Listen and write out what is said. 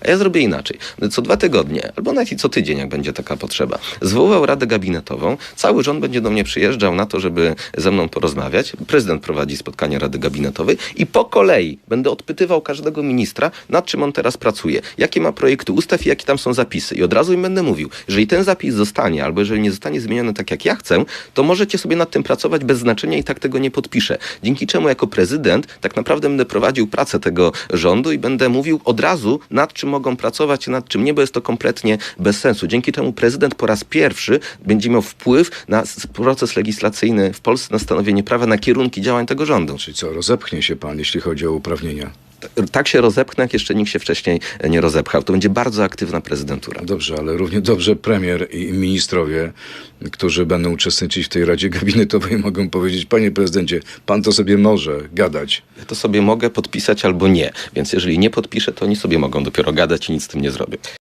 A ja zrobię inaczej. Co dwa tygodnie, albo nawet i co tydzień, jak będzie taka potrzeba, zwołał Radę Gabinetową, cały rząd będzie do mnie przyjeżdżał na to, żeby ze mną porozmawiać. Prezydent prowadzi spotkanie Rady Gabinetowej i po kolei będę odpytywał każdego ministra, nad czym on teraz pracuje, jakie ma projekty ustaw i jakie tam są zapisy. I od razu im będę mówił, jeżeli ten zapis zostanie, albo jeżeli nie zostanie zmieniony tak, jak ja chcę, to możecie sobie nad tym pracować bez znaczenia i tak tego nie podpiszę. Dzięki czemu jako prezydent tak naprawdę będę prowadził pracę tego rządu i będę mówił od razu, nad czym mogą pracować, nad czym nie, bo jest to kompletnie bez sensu. Dzięki czemu prezydent po raz pierwszy będzie miał wpływ na proces legislacyjny w Polsce, na stanowienie prawa, na kierunki działań tego rządu. Czyli co, rozepchnie się pan, jeśli chodzi o uprawnienia? Tak się rozepchnę, jak jeszcze nikt się wcześniej nie rozepchał. To będzie bardzo aktywna prezydentura. Dobrze, ale równie dobrze premier i ministrowie, którzy będą uczestniczyć w tej Radzie Gabinetowej, mogą powiedzieć, panie prezydencie, pan to sobie może gadać. Ja to sobie mogę podpisać albo nie. Więc jeżeli nie podpiszę, to oni sobie mogą dopiero gadać i nic z tym nie zrobię.